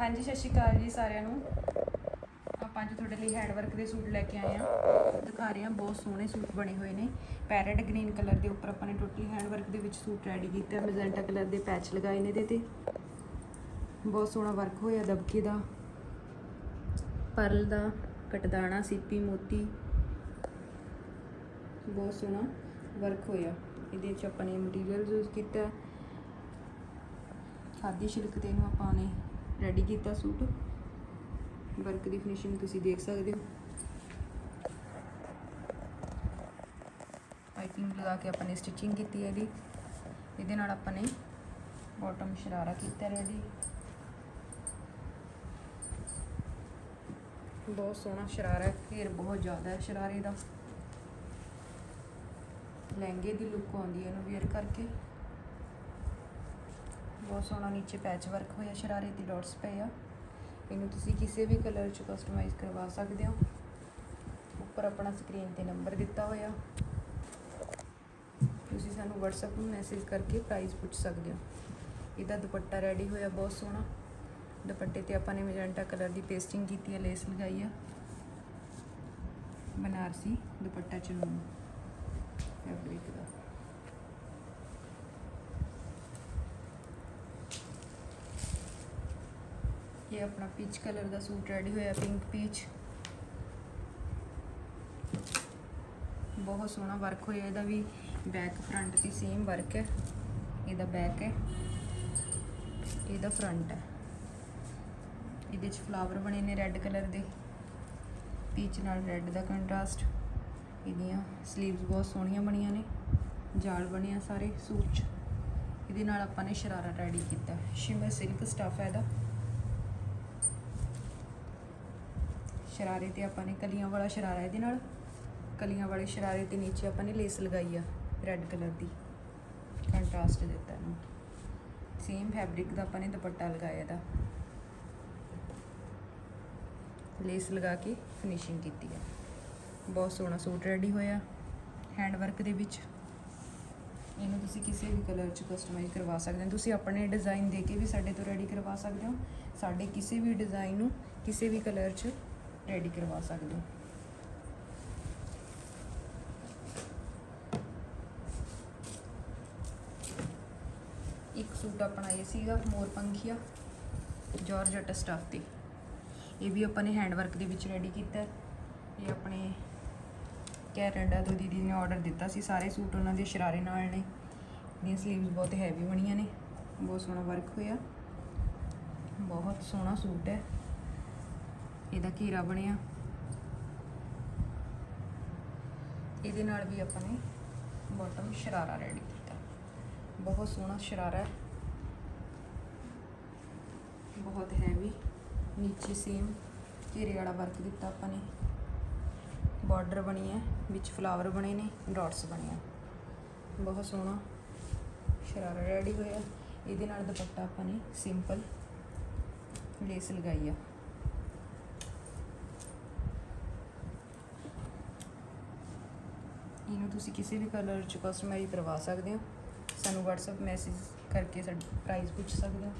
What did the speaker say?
ਹਾਂਜੀ, ਸਤਿ ਸ਼੍ਰੀ ਅਕਾਲ ਜੀ ਸਾਰਿਆਂ ਨੂੰ। ਆਪਾਂ ਅੱਜ ਤੁਹਾਡੇ ਲਈ ਹੈਂਡ ਵਰਕ ਦੇ ਸੂਟ ਲੈ ਕੇ ਆਏ ਆ ਦਿਖਾ ਰਹੇ ਆ ਬਹੁਤ ਸੋਹਣੇ ਸੂਟ ਬਣੇ ਹੋਏ ਨੇ। ਪੈਰਟ ਗ੍ਰੀਨ ਕਲਰ ਦੇ ਉੱਪਰ ਆਪਾਂ ਨੇ ਟੋਟਲੀ ਹੈਂਡ ਵਰਕ ਦੇ ਵਿੱਚ ਸੂਟ ਰੈਡੀ ਕੀਤਾ ਮੈਜੈਂਟਾ ਕਲਰ ਦੇ ਪੈਚ ਲਗਾਏ ਨੇ ਇਹਦੇ ਤੇ। ਬਹੁਤ ਸੋਹਣਾ ਵਰਕ ਹੋਇਆ ਦਬਕੇ ਦਾ। ਪਰਲ ਦਾ, ਕਟਦਾਣਾ, ਸੀਪੀ, ਮੋਤੀ। ਬਹੁਤ ਸੋਹਣਾ ਵਰਕ ਹੋਇਆ। ਇਹਦੇ ਵਿੱਚ ਆਪਾਂ ਨੇ ਮਟੀਰੀਅਲ ਯੂਜ਼ ਕੀਤਾ ਖਾਦੀ ਸ਼ਿਲਕ ਤੇ ਇਹਨੂੰ ਆਪਾਂ ਨੇ ਰੈਡੀ ਕੀਤਾ ਸੂਟ। ਵਰਕ ਦੀ ਫਿਨਿਸ਼ਿੰਗ ਤੁਸੀਂ ਦੇਖ ਸਕਦੇ ਹੋ। ਪਾਈਪਿੰਗ ਲਗਾ ਕੇ ਆਪਾਂ ਨੇ ਸਟਿਚਿੰਗ ਕੀਤੀ ਹੈ ਇਹਦੀ। ਇਹਦੇ ਨਾਲ ਆਪਾਂ ਨੇ ਬਾਟਮ ਸ਼ਰਾਰਾ ਕੀਤਾ ਰੈਡੀ ਬਹੁਤ ਸੋਹਣਾ ਸ਼ਰਾਰਾ ਹੈ, ਘੇਰ ਬਹੁਤ ਜ਼ਿਆਦਾ ਹੈ ਸ਼ਰਾਰੇ ਦਾ। ਲਹਿੰਗੇ ਦੀ ਲੁੱਕ ਆਉਂਦੀ ਹੈ ਇਹਨੂੰ ਵੇਅਰ ਕਰਕੇ। ਬਹੁਤ ਸੋਹਣਾ ਨੀਚੇ ਪੈਚ ਵਰਕ ਹੋਇਆ, ਸ਼ਰਾਰੇ ਦੀ ਡਾਟਸ ਪਏ ਆ। ਇਹਨੂੰ ਤੁਸੀਂ ਕਿਸੇ ਵੀ ਕਲਰ 'ਚ ਕਸਟਮਾਈਜ਼ ਕਰਵਾ ਸਕਦੇ ਹੋ। ਉੱਪਰ ਆਪਣਾ ਸਕਰੀਨ ਤੇ ਨੰਬਰ ਦਿੱਤਾ ਹੋਇਆ। ਤੁਸੀਂ ਸਾਨੂੰ WhatsApp ਨੂੰ ਮੈਸੇਜ ਕਰਕੇ ਪ੍ਰਾਈਸ ਪੁੱਛ ਸਕਦੇ ਹੋ। ਇਹਦਾ ਦੁਪੱਟਾ ਰੈਡੀ ਹੋਇਆ, ਬਹੁਤ ਸੋਹਣਾ। ਦੁਪੱਟੇ ਤੇ ਆਪਾਂ ਨੇ ਮੈਜੈਂਟਾ ਕਲਰ ਦੀ ਪੇਸਟਿੰਗ ਕੀਤੀ ਹੈ ਲੇਸ ਲਗਾਈ ਆ। ਬਨਾਰਸੀ ਦੁਪੱਟਾ ਚੁੰਨੀ ਫੈਬਰਿਕ ਦਾ। ਇਹ ਆਪਣਾ ਪੀਚ ਕਲਰ ਦਾ ਸੂਟ ਰੈਡੀ ਹੋਇਆ ਪਿੰਕ ਪੀਚ ਬਹੁਤ ਸੋਹਣਾ ਵਰਕ ਹੋਇਆ, ਇਹਦਾ ਵੀ ਬੈਕ ਫਰੰਟ ਦੀ ਸੇਮ ਵਰਕ ਹੈ। ਇਹਦਾ ਬੈਕ ਹੈ। ਇਹਦਾ ਫਰੰਟ ਹੈ। ਇਹਦੇ ਚ ਫਲਾਵਰ ਬਣੇ ਨੇ ਰੈੱਡ ਕਲਰ ਦੇ। ਪੀਚ ਨਾਲ ਰੈੱਡ ਦਾ ਕੰਟਰਾਸਟ ਇਹਦੀਆਂ 슬ੀਵਸ ਬਹੁਤ ਸੋਹਣੀਆਂ ਬਣੀਆਂ ਨੇ। ਜਾਲ ਬਣਿਆ ਸਾਰੇ ਸੂਟ 'ਚ। ਇਹਦੇ ਨਾਲ ਆਪਾਂ ਨੇ ਸ਼ਰਾਰਾ ਰੈਡੀ ਕੀਤਾ। ਸ਼ਿਮਰ ਸਿਲਕ ਸਟਫ ਹੈ ਇਹਦਾ। ਸ਼ਰਾਰੇ ਤੇ ਆਪਾਂ ਨੇ ਕਲੀਆਂ ਵਾਲਾ ਸ਼ਰਾਰਾ ਇਹਦੇ ਨਾਲ। ਕਲੀਆਂ ਵਾਲੇ ਸ਼ਰਾਰੇ ਤੇ ਨੀਚੇ ਆਪਾਂ ਨੇ ਲੇਸ ਲਗਾਈ ਆ ਰੈੱਡ ਕਲਰ ਦੀ। ਕੰਟਰਾਸਟ ਦਿੱਤਾ ਇਹਨੂੰ। ਸੇਮ ਫੈਬਰਿਕ ਦਾ ਆਪਾਂ ਨੇ ਦੁਪੱਟਾ ਲਗਾਇਆ ਇਹਦਾ। ਲੇਸ ਲਗਾ ਕੇ ਫਿਨਿਸ਼ਿੰਗ ਕੀਤੀ ਆ। ਬਹੁਤ ਸੋਹਣਾ ਸੂਟ ਰੈਡੀ ਹੋਇਆ ਹੈਂਡ ਵਰਕ ਦੇ ਵਿੱਚ। ਇਹਨੂੰ ਤੁਸੀਂ ਕਿਸੇ ਵੀ ਕਲਰ 'ਚ ਕਸਟਮਾਈਜ਼ ਕਰਵਾ ਸਕਦੇ ਹੋ। ਤੁਸੀਂ ਆਪਣੇ ਡਿਜ਼ਾਈਨ ਦੇ ਕੇ ਵੀ ਸਾਡੇ ਤੋਂ ਰੈਡੀ ਕਰਵਾ ਸਕਦੇ ਹੋ। ਸਾਡੇ ਕਿਸੇ ਵੀ ਡਿਜ਼ਾਈਨ ਨੂੰ ਕਿਸੇ ਵੀ ਕਲਰ 'ਚ ਰੈਡੀ ਕਰਵਾ ਸਕਦੇ ਹੋ। ਇੱਕ ਸੂਟ ਆਪਣਾ ਇਹ ਸੀਗਾ, ਮੋਰ ਪੰਖੀਆ ਜਾਰਜਟ ਸਟਫ ਤੇ। ਇਹ ਵੀ ਆਪਾਂ ਨੇ ਹੈਂਡ ਵਰਕ ਦੇ ਵਿੱਚ ਰੈਡੀ ਕੀਤਾ। ਇਹ ਆਪਣੇ ਕੈਨੇਡਾ ਤੋਂ ਦੀਦੀ ਨੇ ਆਰਡਰ ਦਿੱਤਾ ਸੀ। ਸਾਰੇ ਸੂਟ ਉਹਨਾਂ ਦੇ ਸ਼ਰਾਰੇ ਨਾਲ ਨੇ। ਇਹਦੀਆਂ 슬ੀਵਸ ਬਹੁਤ ਹੈਵੀ ਬਣੀਆਂ ਨੇ। ਬਹੁਤ ਸੋਹਣਾ ਵਰਕ ਹੋਇਆ। ਬਹੁਤ ਸੋਹਣਾ ਸੂਟ ਹੈ। ਇਹਦਾ ਘੇਰਾ ਬਣਿਆ। ਇਹਦੇ ਨਾਲ ਵੀ ਆਪਾਂ ਨੇ ਬਾਟਮ ਸ਼ਰਾਰਾ ਰੈਡੀ ਕੀਤਾ। ਬਹੁਤ ਸੋਹਣਾ ਸ਼ਰਾਰਾ। ਹੈ ਬਹੁਤ ਹੈਵੀ ਨੀਚੇ ਸੇਮ ਘੇਰੇ ਵਾਲਾ ਵਰਕ ਦਿੱਤਾ ਆਪਾਂ ਨੇ। ਬਾਰਡਰ ਬਣੀ ਹੈ, ਵਿੱਚ ਫਲਾਵਰ ਬਣੇ ਨੇ ਡਾਟਸ ਬਣੇ ਆ ਬਹੁਤ ਸੋਹਣਾ ਸ਼ਰਾਰਾ ਰੈਡੀ ਹੋਇਆ। ਇਹਦੇ ਨਾਲ ਦੁਪੱਟਾ ਆਪਾਂ ਨੇ ਸਿੰਪਲ ਲੇਸ ਲਗਾਈ ਆ। ਇਹਨੂੰ ਤੁਸੀਂ ਕਿਸੇ ਵੀ ਕਲਰ ਚ ਕਸਟਮਾਈਜ਼ ਕਰਵਾ ਸਕਦੇ ਹੋ। ਸਾਨੂੰ WhatsApp ਮੈਸੇਜ ਕਰਕੇ ਸਾਡਾ ਪ੍ਰਾਈਸ ਪੁੱਛ ਸਕਦੇ ਹੋ।